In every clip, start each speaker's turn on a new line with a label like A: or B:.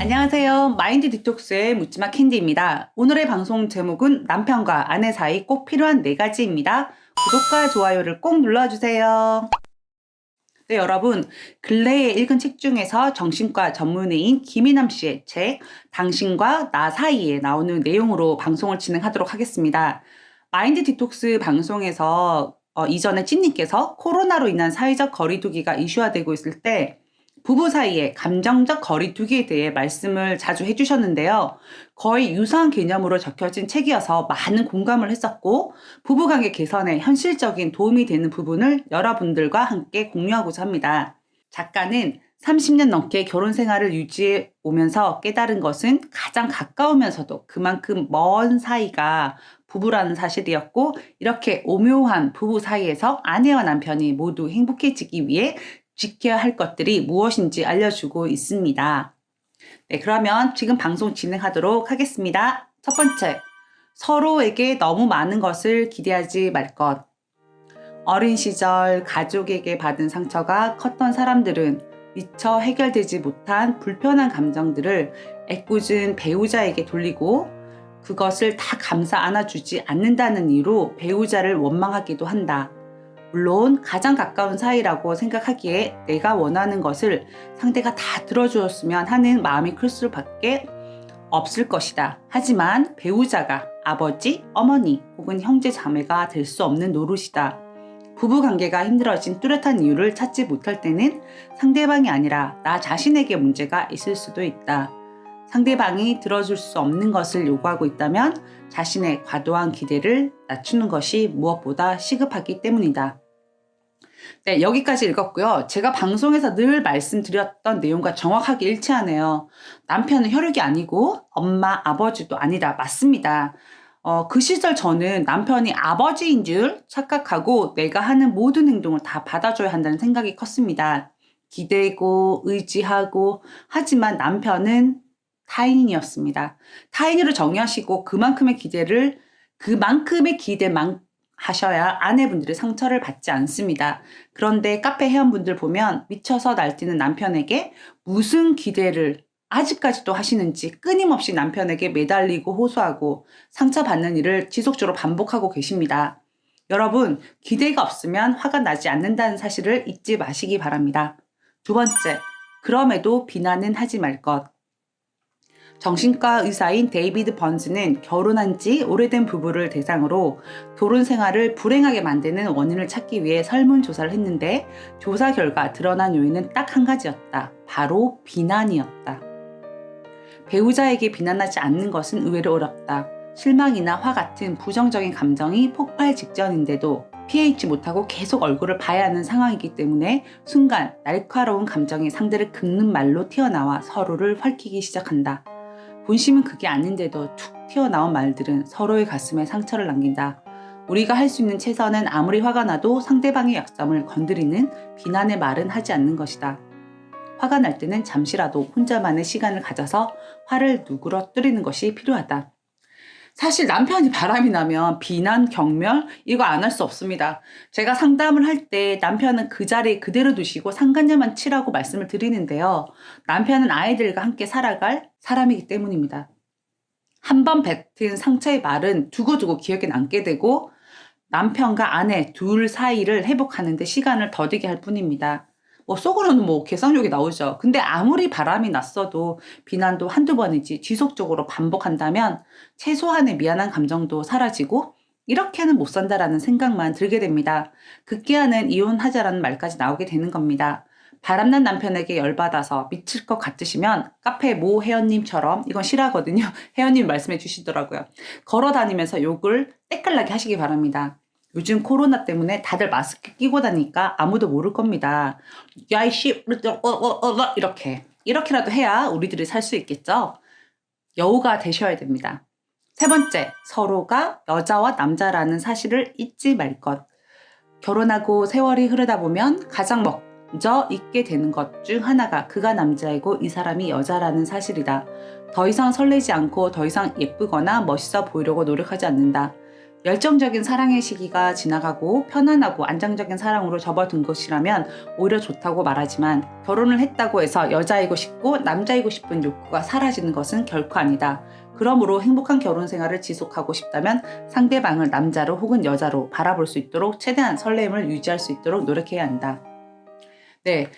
A: 안녕하세요. 마인드 디톡스의 묻지마 캔디입니다. 오늘의 방송 제목은 남편과 아내 사이 꼭 필요한 네 가지입니다. 구독과 좋아요를 꼭 눌러주세요. 네, 여러분. 근래에 읽은 책 중에서 정신과 전문의인 김희남 씨의 책, 당신과 나 사이에 나오는 내용으로 방송을 진행하도록 하겠습니다. 마인드 디톡스 방송에서 어, 이전에 찐님께서 코로나로 인한 사회적 거리두기가 이슈화되고 있을 때 부부 사이의 감정적 거리두기에 대해 말씀을 자주 해주셨는데요. 거의 유사한 개념으로 적혀진 책이어서 많은 공감을 했었고, 부부관계 개선에 현실적인 도움이 되는 부분을 여러분들과 함께 공유하고자 합니다. 작가는 30년 넘게 결혼 생활을 유지해 오면서 깨달은 것은 가장 가까우면서도 그만큼 먼 사이가 부부라는 사실이었고, 이렇게 오묘한 부부 사이에서 아내와 남편이 모두 행복해지기 위해 지켜야 할 것들이 무엇인지 알려주고 있습니다. 네, 그러면 지금 방송 진행하도록 하겠습니다. 첫 번째, 서로에게 너무 많은 것을 기대하지 말 것. 어린 시절 가족에게 받은 상처가 컸던 사람들은 미처 해결되지 못한 불편한 감정들을 애꿎은 배우자에게 돌리고 그것을 다 감싸 안아주지 않는다는 이유로 배우자를 원망하기도 한다. 물론 가장 가까운 사이라고 생각하기에 내가 원하는 것을 상대가 다 들어주었으면 하는 마음이 클 수밖에 없을 것이다. 하지만 배우자가 아버지, 어머니 혹은 형제 자매가 될 수 없는 노릇이다. 부부 관계가 힘들어진 뚜렷한 이유를 찾지 못할 때는 상대방이 아니라 나 자신에게 문제가 있을 수도 있다. 상대방이 들어줄 수 없는 것을 요구하고 있다면 자신의 과도한 기대를 낮추는 것이 무엇보다 시급하기 때문이다. 네, 여기까지 읽었고요. 제가 방송에서 늘 말씀드렸던 내용과 정확하게 일치하네요. 남편은 혈육이 아니고 엄마, 아버지도 아니다. 맞습니다. 어, 그 시절 저는 남편이 아버지인 줄 착각하고 내가 하는 모든 행동을 다 받아줘야 한다는 생각이 컸습니다. 기대고 의지하고 하지만 남편은 타인이었습니다. 타인으로 정의하시고 그만큼의 기대를 그만큼의 기대만 하셔야 아내분들의 상처를 받지 않습니다. 그런데 카페 회원분들 보면 미쳐서 날뛰는 남편에게 무슨 기대를 아직까지도 하시는지 끊임없이 남편에게 매달리고 호소하고 상처받는 일을 지속적으로 반복하고 계십니다. 여러분, 기대가 없으면 화가 나지 않는다는 사실을 잊지 마시기 바랍니다. 두 번째, 그럼에도 비난은 하지 말 것. 정신과 의사인 데이비드 번즈는 결혼한 지 오래된 부부를 대상으로 결혼 생활을 불행하게 만드는 원인을 찾기 위해 설문조사를 했는데 조사 결과 드러난 요인은 딱 한 가지였다. 바로 비난이었다. 배우자에게 비난하지 않는 것은 의외로 어렵다. 실망이나 화 같은 부정적인 감정이 폭발 직전인데도 피해있지 못하고 계속 얼굴을 봐야 하는 상황이기 때문에 순간 날카로운 감정이 상대를 긁는 말로 튀어나와 서로를 활키기 시작한다. 본심은 그게 아닌데도 툭 튀어나온 말들은 서로의 가슴에 상처를 남긴다. 우리가 할 수 있는 최선은 아무리 화가 나도 상대방의 약점을 건드리는 비난의 말은 하지 않는 것이다. 화가 날 때는 잠시라도 혼자만의 시간을 가져서 화를 누그러뜨리는 것이 필요하다. 사실 남편이 바람이 나면 비난, 경멸 이거 안 할 수 없습니다. 제가 상담을 할 때 남편은 그 자리에 그대로 두시고 상관녀만 치라고 말씀을 드리는데요. 남편은 아이들과 함께 살아갈 사람이기 때문입니다. 한 번 뱉은 상처의 말은 두고두고 기억에 남게 되고 남편과 아내 둘 사이를 회복하는데 시간을 더디게 할 뿐입니다. 뭐 속으로는 뭐 계산욕이 나오죠. 근데 아무리 바람이 났어도 비난도 한두 번이지 지속적으로 반복한다면 최소한의 미안한 감정도 사라지고 이렇게는 못 산다라는 생각만 들게 됩니다. 극기하는 이혼하자라는 말까지 나오게 되는 겁니다. 바람난 남편에게 열받아서 미칠 것 같으시면 카페 모 회원님처럼 이건 싫어하거든요. 회원님 말씀해 주시더라고요. 걸어 다니면서 욕을 때깔나게 하시기 바랍니다. 요즘 코로나 때문에 다들 마스크 끼고 다니까 아무도 모를 겁니다. 야 이씨 어, 어, 어, 이렇게 이렇게라도 해야 우리들이 살 수 있겠죠. 여우가 되셔야 됩니다. 세 번째, 서로가 여자와 남자라는 사실을 잊지 말 것. 결혼하고 세월이 흐르다 보면 가장 먼저 잊게 되는 것 중 하나가 그가 남자이고 이 사람이 여자라는 사실이다. 더 이상 설레지 않고 더 이상 예쁘거나 멋있어 보이려고 노력하지 않는다. 열정적인 사랑의 시기가 지나가고 편안하고 안정적인 사랑으로 접어든 것이라면 오히려 좋다고 말하지만 결혼을 했다고 해서 여자이고 싶고 남자이고 싶은 욕구가 사라지는 것은 결코 아니다. 그러므로 행복한 결혼 생활을 지속하고 싶다면 상대방을 남자로 혹은 여자로 바라볼 수 있도록 최대한 설렘을 유지할 수 있도록 노력해야 한다. 네.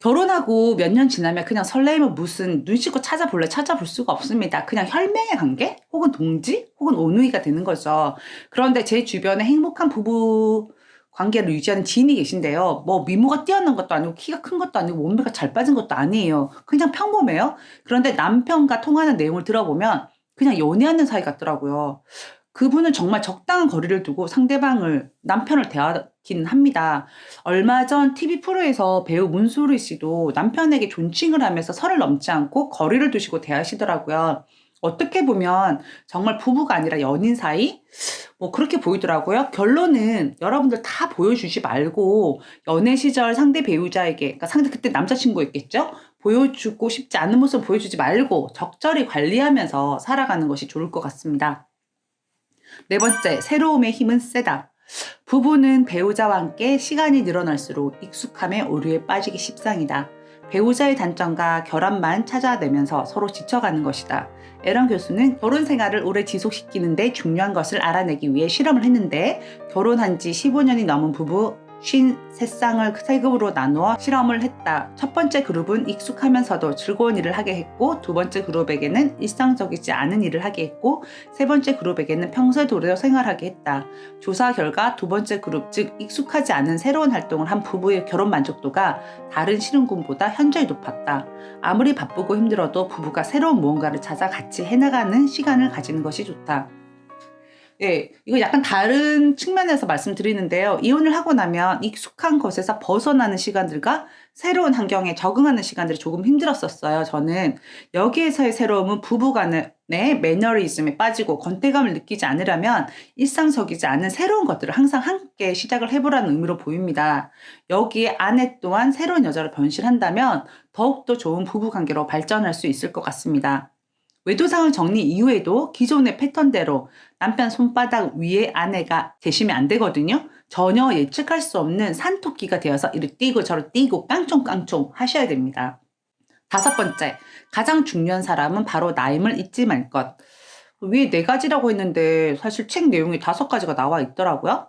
A: 결혼하고 몇 년 지나면 그냥 설레임은 무슨 눈씻고 찾아볼래 찾아볼 수가 없습니다. 그냥 혈맹의 관계 혹은 동지 혹은 온누이가 되는 거죠. 그런데 제 주변에 행복한 부부 관계를 유지하는 지인이 계신데요. 뭐 미모가 뛰어난 것도 아니고 키가 큰 것도 아니고 몸매가 잘 빠진 것도 아니에요. 그냥 평범해요. 그런데 남편과 통하는 내용을 들어보면 그냥 연애하는 사이 같더라고요. 그분은 정말 적당한 거리를 두고 상대방을 남편을 대하긴 합니다. 얼마 전 TV 프로에서 배우 문소리 씨도 남편에게 존칭을 하면서 선을 넘지 않고 거리를 두시고 대하시더라고요. 어떻게 보면 정말 부부가 아니라 연인 사이? 뭐 그렇게 보이더라고요. 결론은 여러분들 다 보여주지 말고 연애 시절 상대 배우자에게, 그러니까 상대 그때 남자친구였겠죠? 보여주고 싶지 않은 모습 보여주지 말고 적절히 관리하면서 살아가는 것이 좋을 것 같습니다. 네 번째, 새로움의 힘은 세다. 부부는 배우자와 함께 시간이 늘어날수록 익숙함의 오류에 빠지기 십상이다. 배우자의 단점과 결함만 찾아내면서 서로 지쳐가는 것이다. 에런 교수는 결혼 생활을 오래 지속시키는데 중요한 것을 알아내기 위해 실험을 했는데 결혼한 지 15년이 넘은 부부 53쌍을 세 급으로 나누어 실험을 했다. 첫 번째 그룹은 익숙하면서도 즐거운 일을 하게 했고 두 번째 그룹에게는 일상적이지 않은 일을 하게 했고 세 번째 그룹에게는 평소에 도래도 생활하게 했다. 조사 결과 두 번째 그룹 즉 익숙하지 않은 새로운 활동을 한 부부의 결혼 만족도가 다른 실험군보다 현저히 높았다. 아무리 바쁘고 힘들어도 부부가 새로운 무언가를 찾아 같이 해나가는 시간을 가지는 것이 좋다. 예, 이거 약간 다른 측면에서 말씀드리는데요. 이혼을 하고 나면 익숙한 것에서 벗어나는 시간들과 새로운 환경에 적응하는 시간들이 조금 힘들었었어요. 저는 여기에서의 새로움은 부부간의 매너리즘에 빠지고 권태감을 느끼지 않으려면 일상적이지 않은 새로운 것들을 항상 함께 시작을 해보라는 의미로 보입니다. 여기에 아내 또한 새로운 여자로 변신한다면 더욱더 좋은 부부 관계로 발전할 수 있을 것 같습니다. 외도상을 정리 이후에도 기존의 패턴대로 남편 손바닥 위에 아내가 되시면 안 되거든요. 전혀 예측할 수 없는 산토끼가 되어서 이리 뛰고 저리 뛰고 깡총깡총 하셔야 됩니다. 다섯 번째, 가장 중요한 사람은 바로 나임을 잊지 말 것. 위에 네 가지라고 했는데 사실 책 내용이 다섯 가지가 나와 있더라고요.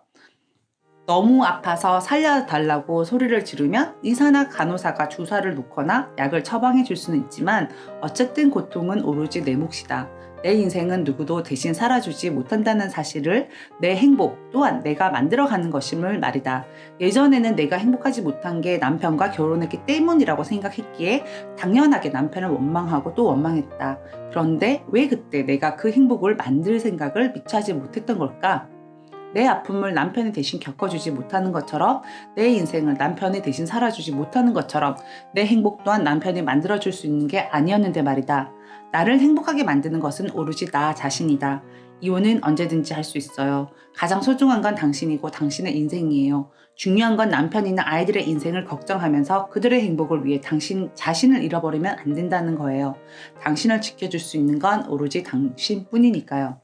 A: 너무 아파서 살려달라고 소리를 지르면 의사나 간호사가 주사를 놓거나 약을 처방해 줄 수는 있지만 어쨌든 고통은 오로지 내 몫이다. 내 인생은 누구도 대신 살아주지 못한다는 사실을 내 행복 또한 내가 만들어가는 것임을 말이다. 예전에는 내가 행복하지 못한 게 남편과 결혼했기 때문이라고 생각했기에 당연하게 남편을 원망하고 또 원망했다. 그런데 왜 그때 내가 그 행복을 만들 생각을 미처 하지 못했던 걸까? 내 아픔을 남편이 대신 겪어주지 못하는 것처럼 내 인생을 남편이 대신 살아주지 못하는 것처럼 내 행복 또한 남편이 만들어줄 수 있는 게 아니었는데 말이다. 나를 행복하게 만드는 것은 오로지 나 자신이다. 이혼은 언제든지 할 수 있어요. 가장 소중한 건 당신이고 당신의 인생이에요. 중요한 건 남편이나 아이들의 인생을 걱정하면서 그들의 행복을 위해 당신 자신을 잃어버리면 안 된다는 거예요. 당신을 지켜줄 수 있는 건 오로지 당신뿐이니까요.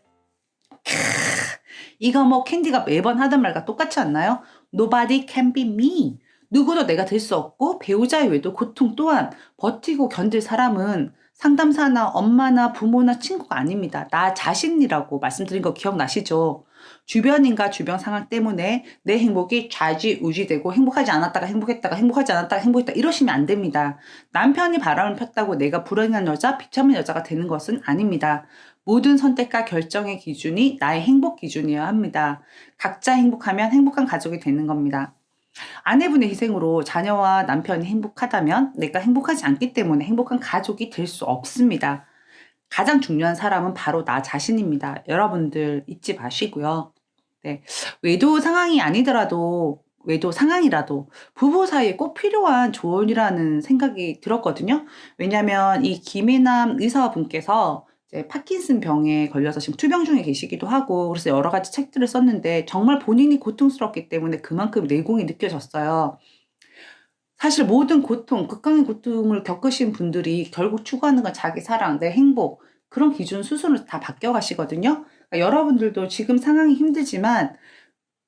A: 이거 뭐 캔디가 매번 하던 말과 똑같지 않나요? Nobody can be me. 누구도 내가 될 수 없고 배우자 외에도 고통 또한 버티고 견딜 사람은 상담사나 엄마나 부모나 친구가 아닙니다. 나 자신이라고 말씀드린 거 기억나시죠? 주변인과 주변 상황 때문에 내 행복이 좌지우지되고 행복하지 않았다가 행복했다가 행복하지 않았다가 행복했다 이러시면 안 됩니다. 남편이 바람을 폈다고 내가 불행한 여자, 비참한 여자가 되는 것은 아닙니다. 모든 선택과 결정의 기준이 나의 행복 기준이어야 합니다. 각자 행복하면 행복한 가족이 되는 겁니다. 아내분의 희생으로 자녀와 남편이 행복하다면 내가 행복하지 않기 때문에 행복한 가족이 될 수 없습니다. 가장 중요한 사람은 바로 나 자신입니다. 여러분들 잊지 마시고요. 네. 외도 상황이 아니더라도 외도 상황이라도 부부 사이에 꼭 필요한 조언이라는 생각이 들었거든요. 왜냐하면 이 김혜남 의사분께서 파킨슨 병에 걸려서 지금 투병 중에 계시기도 하고 그래서 여러 가지 책들을 썼는데 정말 본인이 고통스럽기 때문에 그만큼 내공이 느껴졌어요. 사실 모든 고통, 극강의 고통을 겪으신 분들이 결국 추구하는 건 자기 사랑, 내 행복 그런 기준 수순을 다 바뀌어 가시거든요. 그러니까 여러분들도 지금 상황이 힘들지만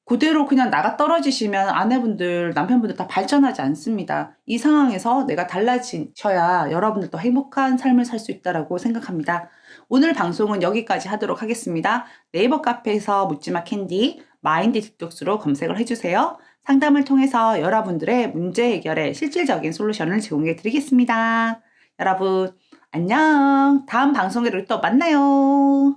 A: 그대로 그냥 나가 떨어지시면 아내분들, 남편분들 다 발전하지 않습니다. 이 상황에서 내가 달라지셔야 여러분들도 행복한 삶을 살 수 있다라고 생각합니다. 오늘 방송은 여기까지 하도록 하겠습니다. 네이버 카페에서 묻지마 캔디 마인드 디톡스로 검색을 해주세요. 상담을 통해서 여러분들의 문제 해결에 실질적인 솔루션을 제공해 드리겠습니다. 여러분, 안녕. 다음 방송으로 또 만나요.